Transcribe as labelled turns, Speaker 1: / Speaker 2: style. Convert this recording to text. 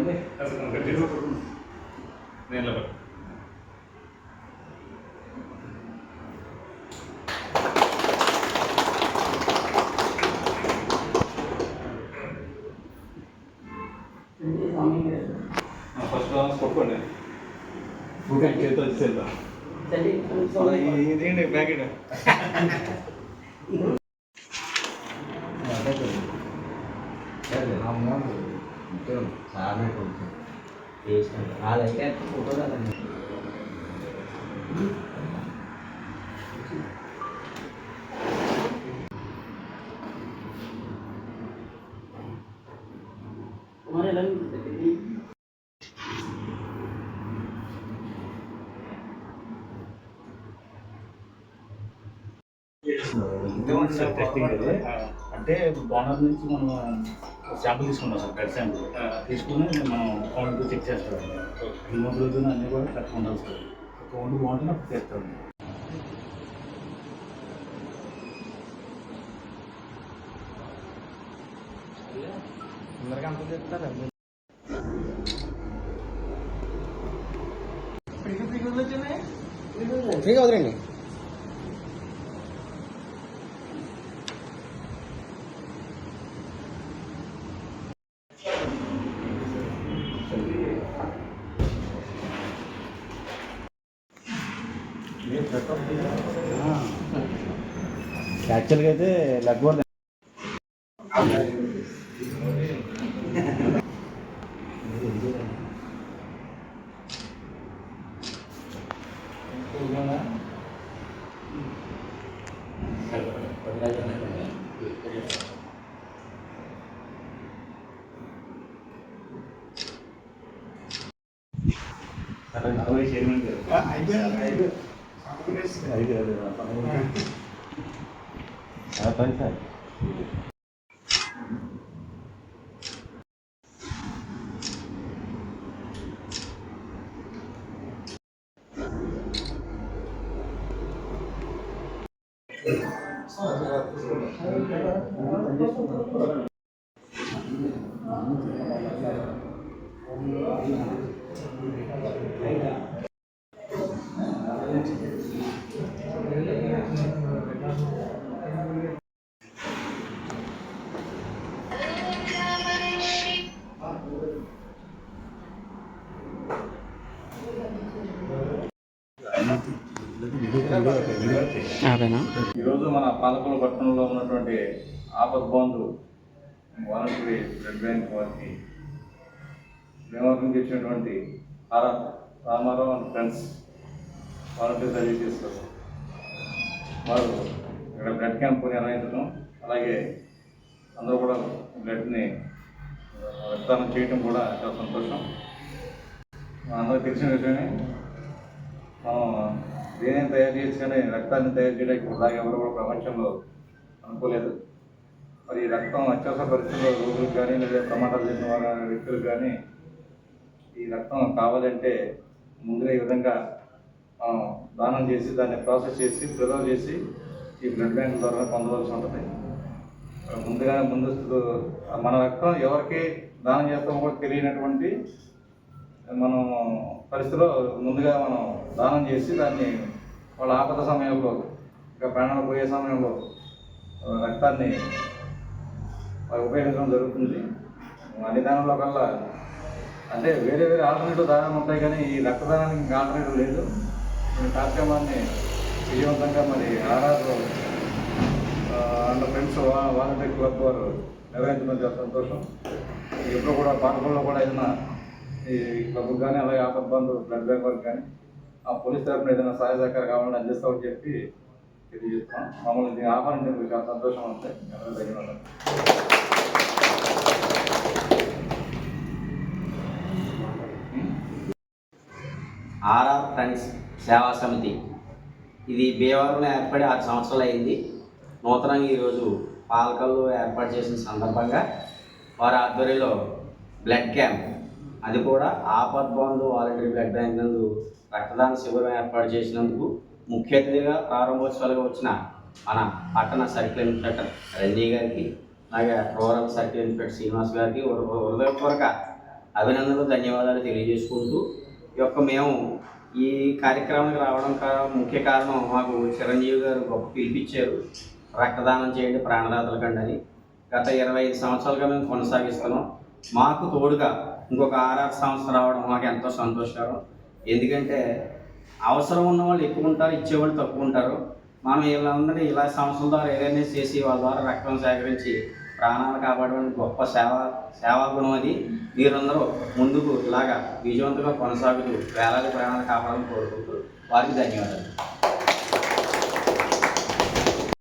Speaker 1: దాన్ని నేను ఫస్ట్ రాన్స్ కొట్టుకోండి ఇంకా చేతి వచ్చేద్దాం ఇదేంటి ప్యాకెట్?
Speaker 2: అదైతే ఫోటో కదండి
Speaker 1: టెస్టింగ్ అది అంటే బోనర్ నుంచి మనం శాంపుల్ తీసుకున్నాం సార్ బ్లడ్ శాంపుల్. తీసుకుని మనం కౌంట్ చెక్ చేస్తామండి హిమోగ్లోబిన్ అన్నీ కూడా కరెక్ట్ ఉండాలి సార్. కౌంట్ బాగుంటుంది అప్పుడు
Speaker 2: అందరికీ అంత చెప్తారా ఫ్రీగా వదిలేండి
Speaker 1: యాక్చువల్గా అయితే లెగ్ వర్డ్ చైర్మన్ గారు అయిపోయారు సార్
Speaker 2: ఆపేనా
Speaker 1: ఈరోజు మన పాలకొల పట్టణంలో ఉన్నటువంటి Apad Bandhu voluntary blood bank వారికి నియామకం చేసినటువంటి Aara Ramarao and friends voluntary చేస్తారు వారు ఇక్కడ బ్లడ్ క్యాంప్ నిర్వహించడం అలాగే అందరూ కూడా బ్లడ్ని రక్తదానం చేయటం కూడా చాలా సంతోషం. అందరికి తెలిసిన విషయమే మనం దేనిని తయారు చేసి కానీ రక్తాన్ని తయారు చేయడానికి ఇలాగ ఎవరు కూడా ప్రపంచంలో అనుకోలేదు. మరి ఈ రక్తం అత్యవసర పరిస్థితుల్లో రోగులకు కానీ లేదా ప్రమాదాలు చెందిన వారి వ్యక్తులకు కానీ ఈ రక్తం కావాలంటే ముందుగా ఈ విధంగా దానం చేసి దాన్ని ప్రాసెస్ చేసి ప్రిజర్వ్ చేసి ఈ బ్లడ్ బ్యాంక్ ద్వారా పొందవలసి ఉంటుంది ముందుగా ముందస్తు మన రక్తం ఎవరికి దానం చేస్తామో కూడా తెలియనటువంటి మనం పరిస్థితిలో ముందుగా మనం దానం చేసి దాన్ని వాళ్ళ ఆపద సమయంలో ఇంకా ప్రాణాలు పోయే సమయంలో రక్తాన్ని ఉపయోగించడం జరుగుతుంది. అన్ని దానంలో కల్లా అంటే వేరే వేరే ఆల్టర్నేటివ్ దానం ఉంటాయి కానీ ఈ రక్తదానానికి ఇంకా ఆల్టర్నేటివ్ లేదు. ఈ కార్యక్రమాన్ని విజయవంతంగా మరి RR and friends volunteer club వారు నిర్వహించడం చాలా సంతోషం. ఎప్పుడు కూడా పాఠకుల్లో కూడా ఏదైనా ఈ క్లబ్ కానీ అలాగే ఆపద్ బంధు బ్లడ్ బ్యాంక్ వారికి కానీ ఆ పోలీస్ తరఫున ఏదైనా సహాయ సహకారం కావాలని అందిస్తామని చెప్పి తెలియజేస్తున్నాం. మమ్మల్ని దీన్ని ఆహ్వానించినందుకు చాలా సంతోషం ఉంది ధన్యవాదాలు.
Speaker 2: ఆర్ఆర్ ఫ్రెండ్స్ సేవా సమితి. ఇది భీమవరంలో ఏర్పడి ఆరు సంవత్సరాలు అయింది. నూతనంగా ఈరోజు పాలకల్లో ఏర్పాటు చేసిన సందర్భంగా వారి ఆధ్వర్యంలో బ్లడ్ క్యాంప్. అది కూడా Apad Bandhu voluntary blood bank నందు రక్తదాన శిబిరం ఏర్పాటు చేసినందుకు ముఖ్య అతిథిగా ప్రారంభోత్సవాలుగా వచ్చిన మన పట్టణ సర్కిల్ ఇన్స్పెక్టర్ రంజీ గారికి అలాగే రూరల్ సర్కిల్ ఇన్స్పెక్టర్ శ్రీనివాస్ గారికి హృదయపూర్వక అభినందనలు ధన్యవాదాలు తెలియజేసుకుంటూ యొక్క మేము ఈ కార్యక్రమానికి రావడం ముఖ్య కారణం మాకు చిరంజీవి గారు గొప్ప పిలిపించారు. రక్తదానం చేయండి ప్రాణదాతల కండి అని గత ఇరవై ఐదు సంవత్సరాలుగా మేము కొనసాగిస్తున్నాం. మాకు తోడుగా ఇంకొక ఆర్ఆర్ సంస్థ రావడం మాకు ఎంతో సంతోషకరం. ఎందుకంటే అవసరం ఉన్న వాళ్ళు ఎక్కువ ఉంటారు ఇచ్చేవాళ్ళు తక్కువ ఉంటారు. మనం వీళ్ళందరినీ ఇలా సంస్థల ద్వారా అవేర్నెస్ చేసి వాళ్ళ ద్వారా రక్తం సేకరించి ప్రాణాలు కాపాడడానికి గొప్ప సేవ సేవా గుణం అది. మీరందరూ ముందుకు ఇలాగా విజయవంతంగా కొనసాగుతూ వేలాది ప్రాణాలు కాపాడాలని కోరుకుంటూ వారికి ధన్యవాదాలు.